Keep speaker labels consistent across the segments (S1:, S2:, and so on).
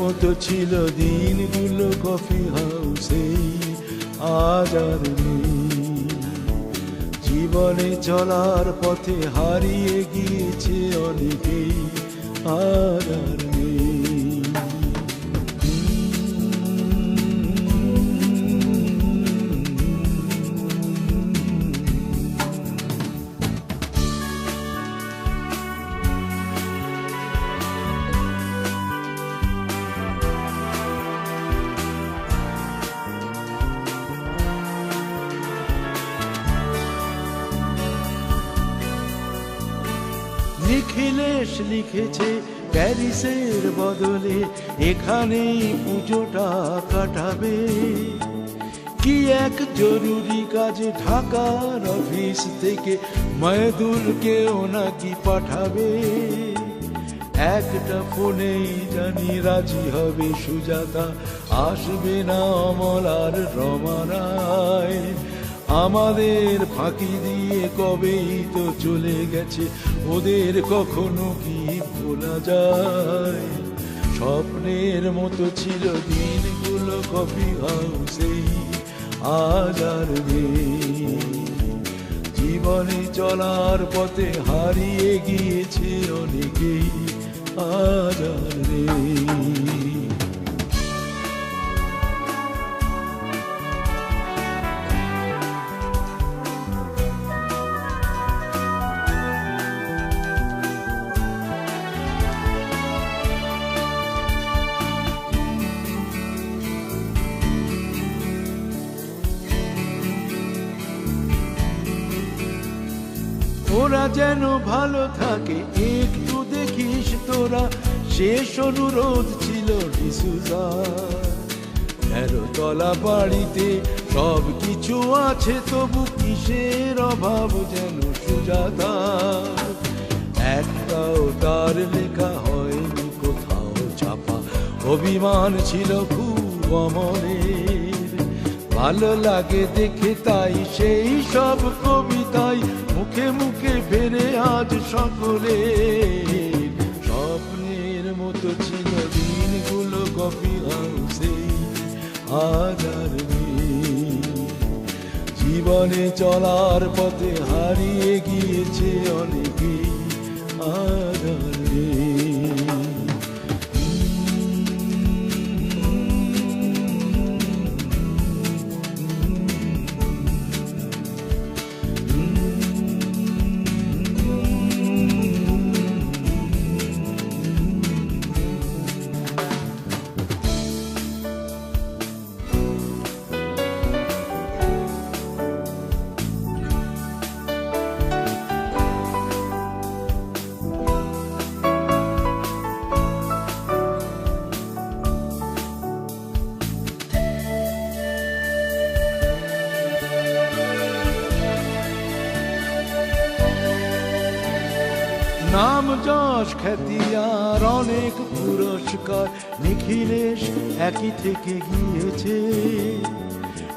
S1: মতো ছিল দিনগুলো কফি হাউসে আজ আর জীবনে চলার পথে হারিয়ে গিয়েছে অনেকেই আর নিখিলেশ লিখেছে প্যারিসের বদলে। এখানেই পুজোটা কাটাবে। কি এক জরুরি কাজে ঢাকার অফিস থেকে ময়দুলকেও নাকি পাঠাবে। একটা ফোনেই জানি রাজি হবে সুজাতা। আসবে না অমল আর রমারায় আমাদের ফাঁকি দিয়ে কবেই তো চলে গেছে? ওদের কখনো কি ভোলা যায়? স্বপ্নের মতো ছিল দিনগুলো কফি হাউসেই, আজ আর জীবনে চলার পথে হারিয়ে গিয়েছে অনেকেই, আজ আর ওরা যেন ভালো থাকে, একটু দেখিস তোরা। শেষ অনুরোধ ছিল তলা বাড়িতে সব কিছু আছে, তবু কিসের অভাব যেন সুজাতা? একটাও তার লেখা হয়নি কোথাও ছাপা। অভিমান ছিল খুব অমরের। ভালো লাগে দেখে তাই সেই সব ফেরে আজ সকলে স্বপ্নের মতো ছিল দিনগুলো কফি হাউসে, আজ আর জীবনে চলার পথে হারিয়ে গিয়েছে অনেকে আর নেই। নাম যশ খ্যাতি আর অনেক পুরস্কার। নিখিলেশ একই থেকে গিয়েছে।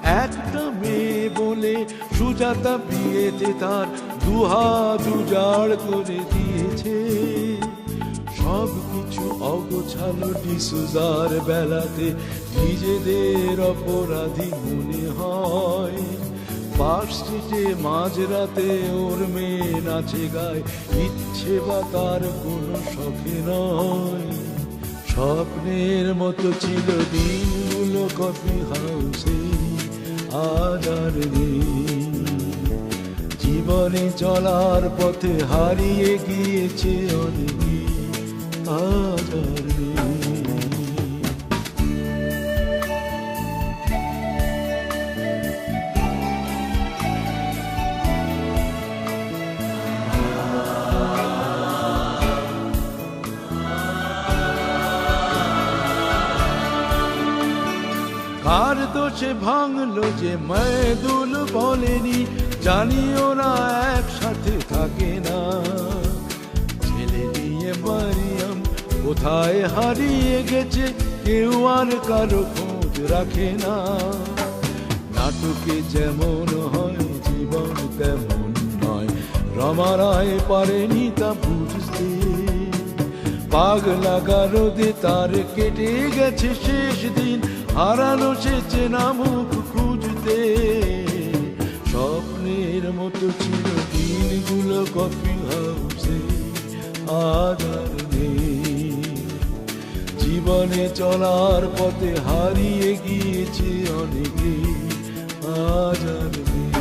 S1: একটা মেয়ে বলে সুজাতা বিয়েতে তার দুহাত উজাড় করে দিয়েছে। সব কিছু অগোছালো ডিসুজার বেলাতে নিজেদের অপরাধী মনে হয়। পার্ক স্ট্রিটে মাঝরাতে ওর মেয়ে নাচে গায়। ইচ্ছে বা তার কোনো শখে নয়। স্বপ্নের মতো ছিল দিনগুলো কফি হাউসে আর নেই। জীবনে চলার পথে হারিয়ে গিয়েছে অনেকে, আজ আর নেই। কার দোষে ভাঙলো যে ময়দুল বলেনি। জানি না, একসাথে থাকে না। ছেলে নিয়ে মারিয়াম কোথায় হারিয়ে গেছে? কেউ আর কারও খোঁজ রাখে না। নাটকে যেমন হয়, জীবন তেমন নয়। রমারায় পারেনি তা বুঝতে। পাগ লাগা রোদে তার কেটে গেছে শেষ দিন। হারানো সে চেনা মুখ খুঁজতে। স্বপ্নের মতো ছিল দিনগুলো কফি হাউসে আধার নেই। জীবনে চলার পথে হারিয়ে গিয়েছে অনেকে, আজ নেই।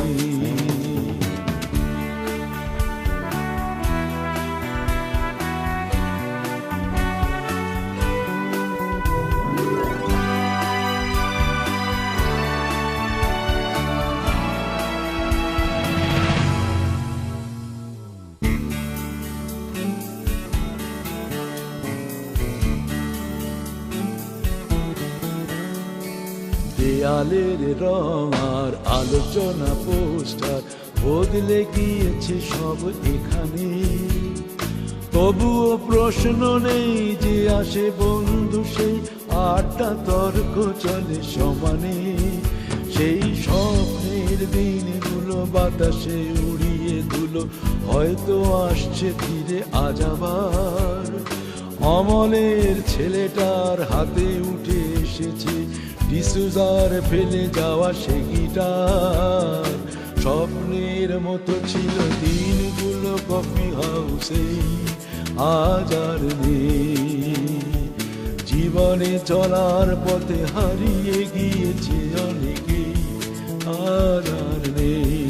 S1: দেয়ালের রং আর আলোচনা পোস্টার বদলে গিয়েছে সব এখানে। তবুও প্রশ্ন নেই যে আসে বন্ধু সেই আটটা তর্ক চলে সমানে। সেই স্বপ্নের দিনগুলো বাতাসে উড়িয়ে ধুলো, হয়তো আসছে ফিরে আজ আবার। অমলের ছেলেটার হাতে উঠে এসেছে ডিসুজার ফেলে যাওয়া সে গিটার স্বপ্নের মতো ছিল দিনগুলো কফি হাউসে, আজ আর জীবনে চলার পথে হারিয়ে গিয়েছে অনেকে আর আর নেই।